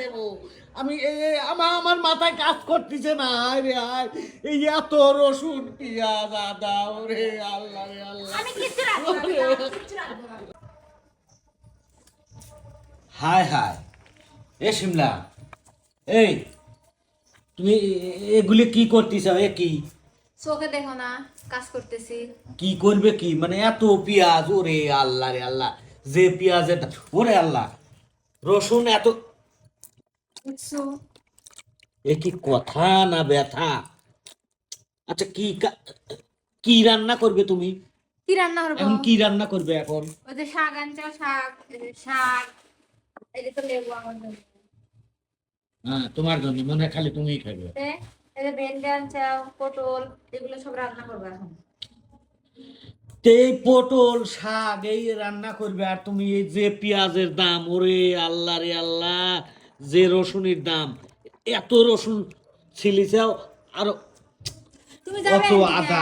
দেব। আমি আমার আমার মাথায় কাজ করতেছে না। আয় রে আয় এই এত রসুন পেঁয়াজ আদা ওরে আল্লাহ রে। হায় হায় এ শিমলা। এই তুমি এগুলি কি করতেছ? এ কি? চোখে দেখো না কাজ করতেছি। কি করবে কি? মানে এত পেঁয়াজ ওরে আল্লাহ রে আল্লাহ। যে পেঁয়াজের ওরে আল্লাহ। রসুন এত এ কি কথা না ব্যথা? আচ্ছা কি কি রান্না করবে তুমি? কি রান্না করব? এখন কি রান্না করবে এখন? ওই যে শাক আনছো শাক শাক এই তো লেবু আমার জন্য। হ্যাঁ তোমার জন্য মনে খালি তুমিই খাবে। এই যে ভেন্ডি আনছো পটল এগুলো সব রান্না করব এখন। এই পটল শাক এই রান্না করবে আর তুমি এই যে পেঁয়াজের দাম ওরে আল্লাহ রে আল্লাহ। যে রসুনের দাম এত রসুন ছিলিছাও আর তুমি যাবে কত আদা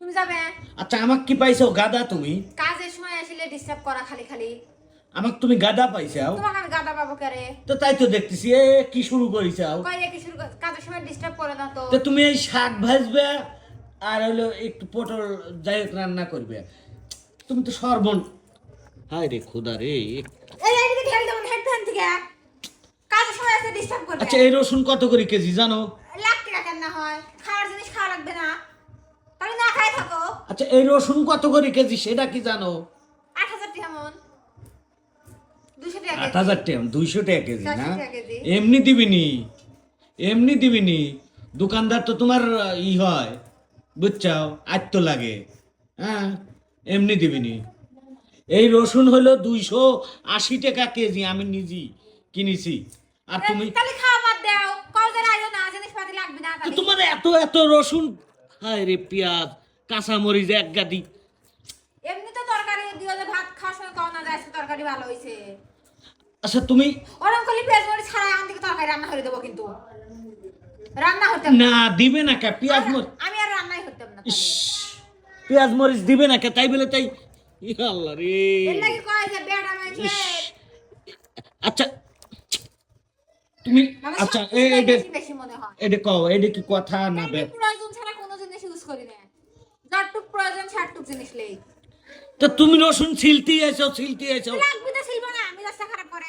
তুমি যাবে। আচ্ছা আমাক কি পাইছো গাদা তুমি? কাজের সময় আসলে ডিস্টার্ব করা খালি খালি। আমাক তুমি গাদা পাইছাও? তোমাকে আমি গাদা পাবো করে? তো তাই তো দেখতেছি এ কি শুরু করেছাও? কি শুরু কর- কাজের সময় ডিস্টার্ব করে না তো। তো তুমি এই শাক ভাজবে আর হলো একটু পটল যাই হোক রান্না করবে। তুমি তো সর্বন হায় রে খোদা রে এই এইদিকে ঢেল দেবো হেডফোন থেকে কাজের সময় এসে ডিস্টার্ব করবে আচ্ছা এই রসুন কত করে কেজি জানো? লাখ টাকা না হয়? খাওয়ার জিনিস খাওয়া লাগবে না। তাহলে না খাই থাকো। আচ্ছা এই রসুন কত করে কেজি সেটা কি জানো? আট হাজার টাকা মন। আট হাজার টাকা দুইশো টাকা কেজি না। এমনি দিবিনি এমনি দিবিনি। দোকানদার তো তোমার ই হয় বুঝছাও? তো লাগে হ্যাঁ? এমনি দিবিনি। এই রসুন হলো দুইশো আশি টাকা কেজি আমি নিজেই কিনেছি। আর তুমি তাহলে খাওয়া বাদ দাও। কওদের আইলো না জিনিসপাতি লাগবে না তাহলে। তোমার এত এত রসুন হায় রে পেঁয়াজ কাঁচামরিচ এক গাদি। এমনি তো তরকারি দিও যে ভাত খাওয়ার সময় কও না যায় তরকারি ভালো হয়েছে আচ্ছা তুমি ওরকম করলে পেঁয়াজ মরিচ ছাড়া এখন থেকে তরকারি রান্না করে দেবো কিন্তু। রান্না হতে না দিবে না কে? পেঁয়াজ মরিচ আমি আর রান্নাই করতাম না পেঁয়াজ মরিচ দিবে না কে? তাই বলে তাই আল্লাহ রে। এর লাগি কয় যে বেড়া মাইছে? আচ্ছা তুমি মানে আচ্ছা সব এ- কিছুই এটা বেশি মনে হয়। এটা কও এটা কি কথা না প্রয়োজন ছাড়া কোনো জিনিস ইউজ করি না। যতটুক প্রয়োজন সারটুক জিনিস লেই তো তুমি রসুন ছিলতে এসো ছিলতে এসো। লাগবে তো ছিল না আমি রাস্তা খারাপ করে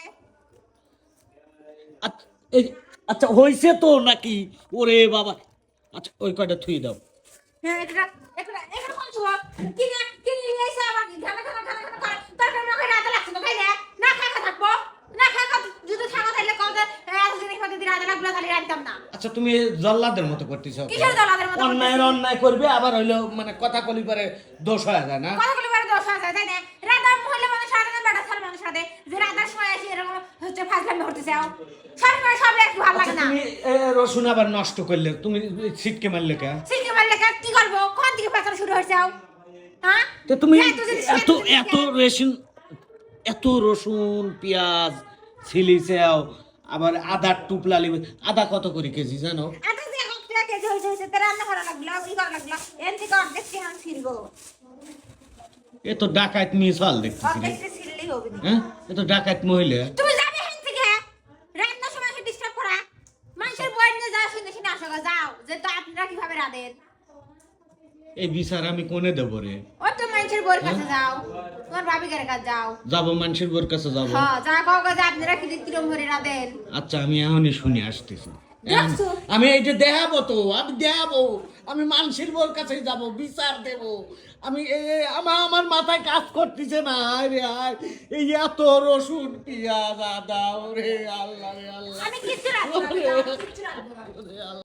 আচ্ছা, এই- আচ্ছা তো নাকি? ওরে বাবা। আচ্ছা ওই কয়টা থুই দাও। হ্যাঁ এটা এটা এটা কোন ছোয়া কি না কি নিয়ে এসে আবার ঘানা ঘানা ঘানা ঘানা করে। তরকারি না করে রাতে লাগছে না খাইলে না খাই খা থাকব না খাই খা যদি থাকা তাইলে কও যে এত জিনিস পাতি দিয়ে রাতে না। আচ্ছা তুমি জল্লাদের মতো করতেছ। কিসের দলাদের মতো অন্যায়ের অন্যায় করবে আবার হইল মানে কথা কলি পরে দোষ হয়ে যায় না? কথা দশ হাজার তাই না? রাধা মহিলা মানুষ সাথে না বেড়া ছাড় মানুষ সাথে যে রাধার সময় আসি এরকম হচ্ছে ফাজলামি করতে চাও সব সময় সব একটু ভালো লাগে না। তুমি রসুন আবার নষ্ট করলে তুমি ছিটকে মারলে কে? সিলকে মারলে কাজ কি করব? কোন থেকে পেছানো শুরু হয়েছে হ্যাঁ? তো তুমি এত এত এত রসুন এত রসুন পেঁয়াজ ছিলিছেও আবার আদার টুপলা লিবে আদা কত করে কেজি জানো? এত যে এক টাকা কেজি হয়েছে হয়েছে তার রান্না করা লাগল ই করা লাগল। এর থেকে অর্ধেক কি আমি ছিলবো এ তো ডাকাত। অর্ধেকটা ছিললেই হবে না। হ্যাঁ? এ তো ডাকাত মহিলা। তুমি যাবে হেন থেকে? রান্নার সময় ডিস্টার্ব করা। মানুষের বই নিয়ে যাও শুনে শুনে আসো যাও। যে তো আপনারা কীভাবে রাঁধেন? এই বিচার আমি কোনে দেব রে? ওই তো মানুষের বইয়ের কাছে যাও। তোমার ভাবি যাও? যাব মানুষের বোর কাছে যাব। হ্যাঁ যা কও আপনারা কি আচ্ছা আমি এখনই শুনে আসতেছি। আমি এইটা দেখাবো তো আমি দেখাবো। আমি মানুষের বোর কাছে যাব বিচার দেব। আমি আমার আমার মাথায় কাজ করতেছে না রে আয় এই এত রসুন পেঁয়াজ আদা আল্লাহ রে আল্লাহ। ওরে আল্লাহ।